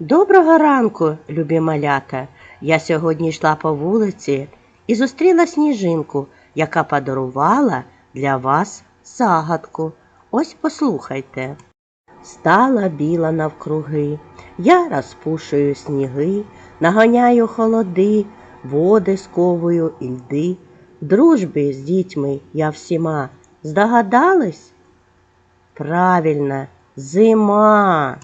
Доброго ранку, любі малята. Я сьогодні йшла по вулиці і зустріла сніжинку, яка подарувала для вас загадку. Ось послухайте. Стала біла навкруги, я розпушую сніги, наганяю холоди, води сковую і льди. В дружбі з дітьми я всіма. Здогадались? Правильно, зима.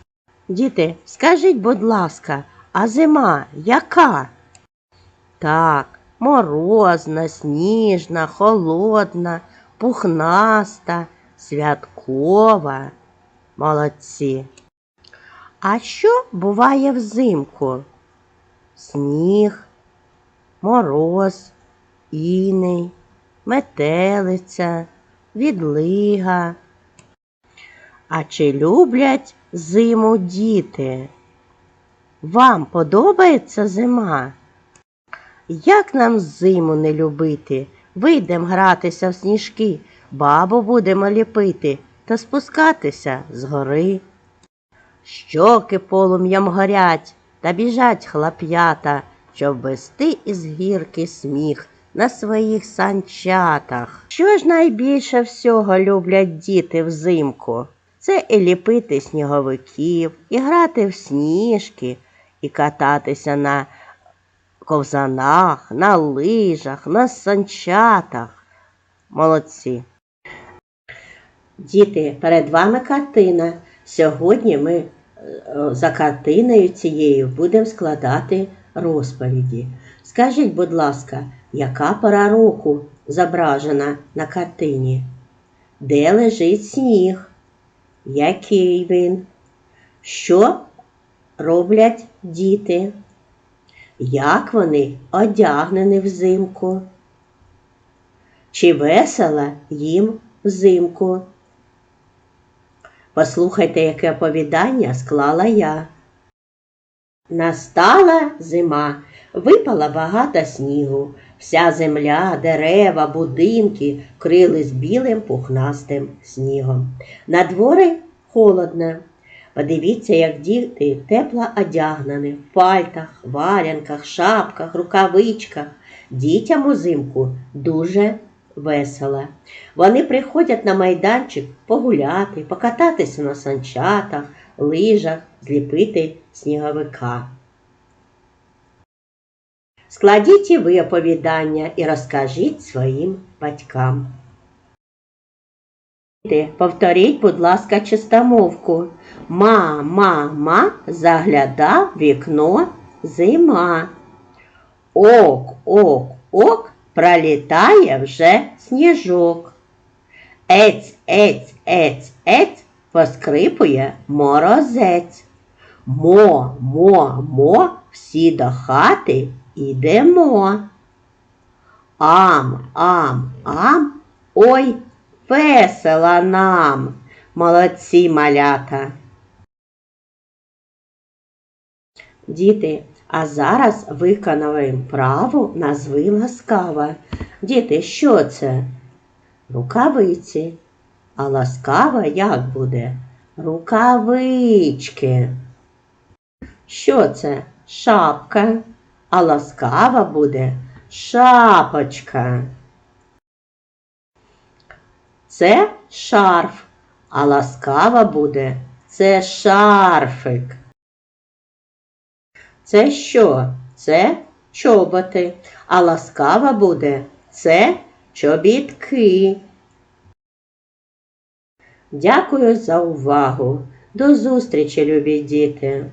Діти, скажіть, будь ласка, а зима яка? Так, морозна, сніжна, холодна, пухнаста, святкова. Молодці. А що буває взимку? Сніг, мороз, іней, метелиця, відлига. А чи люблять зиму діти? Вам подобається зима? Як нам зиму не любити? Вийдем гратися в сніжки, бабу будемо ліпити та спускатися з гори. Щоки полум'ям горять та біжать хлоп'ята, щоб вести із гірки сміх на своїх санчатах. Що ж найбільше всього люблять діти взимку? Це і ліпити сніговиків, і грати в сніжки, і кататися на ковзанах, на лижах, на санчатах. Молодці. Діти, перед вами картина. Сьогодні ми е, за картиною цією будемо складати розповіді. Скажіть, будь ласка, яка пора року зображена на картині? Де лежить сніг? Який він? Що роблять діти? Як вони одягнені взимку? Чи весело їм взимку? Послухайте, яке оповідання склала я. Настала зима, випала багато снігу. Вся земля, дерева, будинки крились білим пухнастим снігом. На дворі холодно. Подивіться, як діти тепло одягнені в пальтах, варянках, шапках, рукавичках. Дітям узимку дуже весело. Вони приходять на майданчик погуляти, покататися на санчатах, лижах, зліпити сніговика. Складіть і ви оповідання і розкажіть своїм батькам. Повторіть, будь ласка, чистомовку. Ма, ма, ма, загляда вікно зима. Ок, ок, ок, пролітає вже сніжок. Ець, ець, ець, ець, поскрипує морозець. Мо, мо, мо, всі до хати ідемо. Ам, ам, ам, ой, весело нам, молодці малята. Діти, а зараз виконуємо праву назви ласкава. Діти, що це? Рукавиці. А ласкава як буде? Рукавички. Що це? Шапка. А ласкава буде шапочка. Це шарф, а ласкава буде це шарфик. Це що? Це чоботи, а ласкава буде це чобітки. Дякую за увагу. До зустрічі, любі діти!